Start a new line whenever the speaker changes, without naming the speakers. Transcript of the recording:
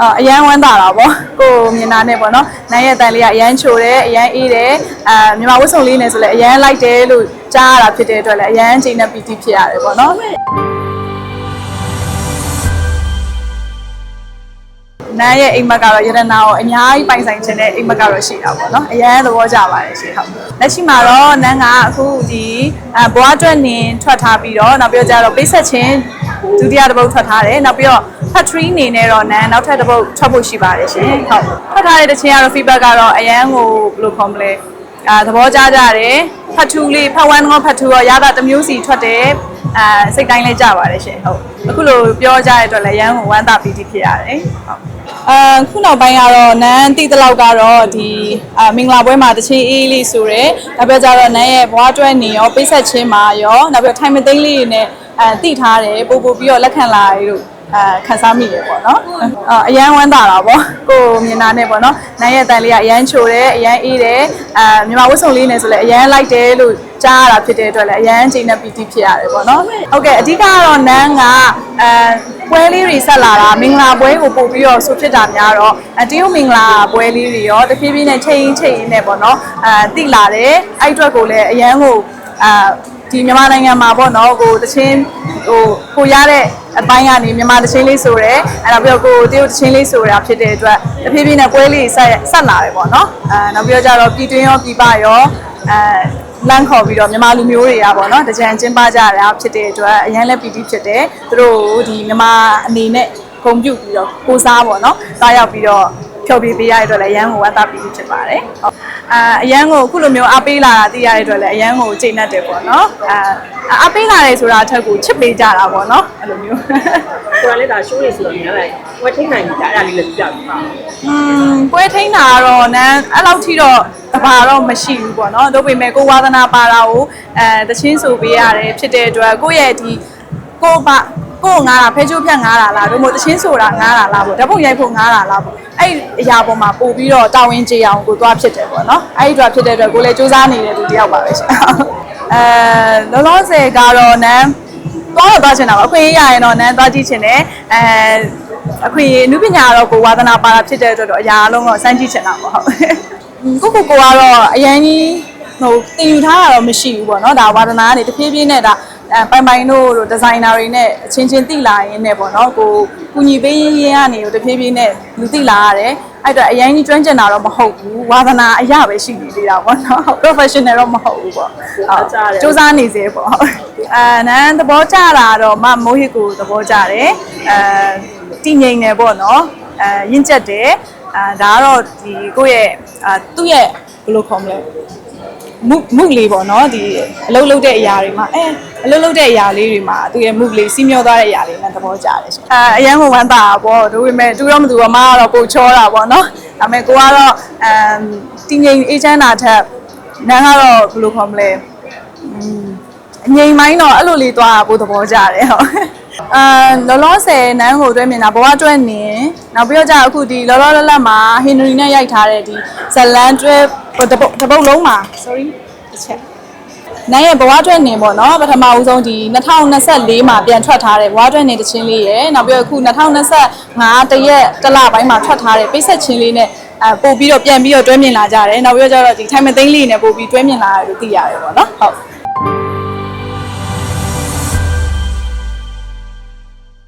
အာအရန်ဝမ်းသာတာပေါ့ကိုယ်မြင်တာနဲ့ပေါ့နော်နိုင်ရဲ့တန်လေးကအရန်ချိုတယ်အရန်အေးတယ်အာမြန်မာဝတ်စုံလေးနဲ့ဆိုလည်းအရန်လိုက်တယ်လို့ကြားရတာဖြစ်တဲ့အတွက်လည်းအရန်ချိန်နဲ့ပီတိဖြစ်ရတယ်ပေါ့နော်နန်းရဲ့အိမ်မက်ကတော့ရတနာကိုအများကြီးပိုင်ဆိုင်ခြင်းတဲ့အိမ်မက်ကတော့ရှိတာပေါ့နော်အရန်သဘောကျပါတယ်ရှင်ဟုတ်လက်ရှိမှာတော့နန်းကအခုဒီအဘွားအတွက်နင်ထွက်ထားပြီးတော့နောက်ပြီးတော့ကျတော့ပိတ်ဆက်ခြင်းဒုတိယတစ်ပုတ်ထွက်ထားတယ်နောက်ပြီးတော့ factory အနေနဲ့တော့နန်းနောက်ထပ်တစ်ပုတ်ထွက်ဖို့ရှိပါတယ်ရှင်ဟုတ်ထွက်ထားတဲ့တစ်ချင်းကတော့ feedback ကတော့အရန်ကိုဘယ်လိုခေါ်မလဲအာသဘောကျကြတယ်ဖတ်ထူးလေးဖတ်ဝမ်းကောဖတ်ထူးရောရတာတစ်မျိုးစီထွက်တယ်အာစိတ်တိုင်းလေးကြပါတယ်ရှင်ဟုတ်အခုလိုပြောကြတဲ့အတွက်လည်းရန်ကိုဝမ်းသာပီတိဖြစ်ရတယ်ဟုတ်အာခုနောက်ပိုင်းကတော့နန်းတိတလောက်ကတော့ဒီအာမင်္ဂလာပွဲမှာတချင်းအေးလေးဆိုရယ်နောက်ပြီးကြတော့နန်းရဲ့ဘွားတွဲနေရောပိတ်ဆက်ချင်းမှာရောနောက်ပြီးထိုင်မသိန်းလေးတွေနဲ့အဲတိထားတယ်ပို့ပို့ပြီးတော့လက်ခံလာရလို့ အာခန်းစားမိရပေါ့နော်အာအရန်ဝမ်းသာတာပေါ့ကိုယ်မြင်တာနဲ့ပေါ့နော်နိုင်ရဲ့တန်လေးကအရန်ချိုတယ်အရန်အေးတယ်အာမြန်မာဝတ်စုံလေးနဲ့ဆိုလည်းအရန်လိုက်တယ်လို့ကြားရတာဖြစ်တဲ့အတွက်လည်းအရန်ချိန်နဲ့ပီတိဖြစ်ရတယ်ပေါ့နော်ဟုတ်ကဲ့အဓိကကတော့နန်းကအဲပွဲလေးတွေဆက်လာတာမင်္ဂလာပွဲကိုပို့ပြီးတော့ဆိုဖြစ်တာများတော့အတရုတ်မင်္ဂလာပွဲလေးတွေရောတဖြည်းဖြည်းနဲ့ချိန်ချိန်နဲ့ပေါ့နော်အဲတိလာတယ်အဲ့အတွက်ကိုလည်းအရန်ကိုအာဒီမြန်မာနိုင်ငံမှာပေါ့နော်ကိုတချင်းဟိုကိုရတဲ့ အပိုင်းကနေမြန်မာတချင်းလေးဆိုရဲအဲ့တော့ပြီးတော့ကိုတရုတ်တချင်းလေးဆိုတာဖြစ်တဲ့အတွက်တဖြည်းဖြည်းနဲ့ပွဲလေးဆက်ဆက်လာတယ်ပေါ့နော်အဲနောက်ပြီးတော့ကြတော့ပြည်တွင်းရောပြည်ပရောအဲလမ်းခေါ်ပြီးတော့မြန်မာလူမျိုးတွေကပေါ့နော်တကြံကျင်းပကြတာဖြစ်တဲ့အတွက်အရင်လည်းပီတိဖြစ်တယ်သူတို့ဒီမြန်မာအနေနဲ့ဂုဏ်ပြုပြီးတော့ကိုစားပေါ့နော်စားရောက်ပြီးတော့ဖြောပြပေးရတဲ့အတွက်လည်းအရန်ကိုဝမ်းသာပီတိဖြစ်ပါတယ်ဟုတ် အာအရန်ကိုအခုလိုမျိုးအားပေးလာတာသိရတဲ့အတွက်လည်းအရန်ကိုချိန်တတ်တယ်ပေါ့နော်အာအားပေးလာတယ်ဆိုတာအထက်ကိုချစ်ပေးကြတာပေါ့နော်အဲ့လိုမျိုး
ကိုယ်ကလည်းဒါရှိုးနေဆိုတော့များလိုက်ဝက်ထိတ်နိုင်ပြီဒါအဲ့ဒါလေးလည်းပြပြပါ
อืมပွဲထိန်းတာကတော့နန်းအဲ့လောက်ထိတော့တဘာတော့မရှိဘူးပေါ့နော်တို့ပေမဲ့ကိုဝါသနာပါတာကိုအဲတချင်းဆိုပေးရတယ်ဖြစ်တဲ့အတွက်ကိုယ့်ရဲ့ဒီကိုပါ ကိုငားတာဖဲချိုးဖြတ်ငားတာလားတို့မို့တချင်းဆိုတာငားတာလားပေါ့ဓာတ်ပုံရိုက်ဖို့ငားတာလားပေါ့အဲ့အရာပေါ်မှာပို့ပြီးတော့တာဝန်ကျေအောင်ကိုသွားဖြစ်တယ်ပေါ့နော်အဲ့ဒီအတွက်ဖြစ်တဲ့အတွက်ကိုလည်းစူးစမ်းနေတဲ့သူတယောက်ပါပဲရှင်အဲလောလောဆယ်ကတော့နန်းသွားတော့သွားချင်တာပါအခွင့်အရေးရရင်တော့နန်းသွားကြည့်ချင်တယ်အဲအခွင့်အရေးအနုပညာကတော့ကိုဝါသနာပါတာဖြစ်တဲ့အတွက်တော့အရာအလုံးတော့စမ်းကြည့်ချင်တာပေါ့ဟုတ်ကိုကိုကိုကတော့အရင်ကြီးဟိုတင်ယူထားတာတော့မရှိဘူးပေါ့နော်ဒါဝါသနာကနေတဖြည်းဖြည်းနဲ့ဒါ အဲပိုင်ပိုင်တို့တို့ဒီဇိုင်နာတွေနဲ့အချင်းချင်းတိလာရင်းနဲ့ပေါ့နော်ကိုကူညီပေးရင်းရင်းကနေတဖြည်းဖြည်းနဲ့လူတိလာရတယ်အဲ့တော့အရင်ကြီးကျွမ်းကျင်တာတော့မဟုတ်ဘူးဝါသနာအရာပဲရှိနေသေးတာပေါ့နော် professional တော့မဟုတ်ဘူးပေါ့ဟုတ်စူးစမ်းနေစေပေါ့ဟုတ်အဲနန်းသဘောကျတာတော့မမိုးဟစ်ကိုသဘောကျတယ်အဲတည်ငြိမ်တယ်ပေါ့နော်အဲရင့်ကျက်တယ်အဲဒါကတော့ဒီကိုယ့်ရဲ့အာသူ့ရဲ့ဘယ်လိုခေါ်မလဲ မှုမှုလေးပေါ့နော်ဒီအလုပ်လုပ်တဲ့အရာတွေမှာအဲအလုပ်လုပ်တဲ့အရာလေးတွေမှာသူရဲ့မှုလေးစီးမျောသွားတဲ့အရာလေးနဲ့သဘောကျတယ်ရှင်အဲအရန်ကိုဝမ်းသာတာပေါ့ဒါပေမဲ့တူတော့မတူတော့မကတော့ပိုချောတာပေါ့နော်ဒါပေမဲ့ကိုကတော့အမ်တင်းငိမ်အေးချမ်းတာထက်နန်းကတော့ဘယ်လိုခေါ်မလဲอืมအငိမ်မိုင်းတော့အဲ့လိုလေးသွားတာပိုသဘောကျတယ်ဟုတ် အာလောလောဆယ်နန်းကိုတွဲမြင်တာဘဝတွဲနေနောက်ပြီးတော့ကြာအခုဒီလောလောလတ်လတ်မှာဟင်နရီနဲ့ရိုက်ထားတဲ့ဒီဇလန်တွဲတပုတ်တပုတ်လုံးမှာ sorry တစ်ချက်နိုင်ရဲ့ဘဝတွဲနေပေါ့နော်ပထမဦးဆုံးဒီ2024မှာပြန်ထွက်ထားတဲ့ဘဝတွဲနေတချင်းလေးရယ်နောက်ပြီးတော့အခု2025တရက်တစ်လပိုင်းမှာထွက်ထားတဲ့ပိတ်ဆက်ချင်းလေးနဲ့အဲပို့ပြီးတော့ပြန်ပြီးတော့တွဲမြင်လာကြတယ်နောက်ပြီးတော့ကျတော့ဒီ time သိန်းလေးနဲ့ပို့ပြီးတွဲမြင်လာရတယ်လို့သိရတယ်ပေါ့နော်ဟုတ်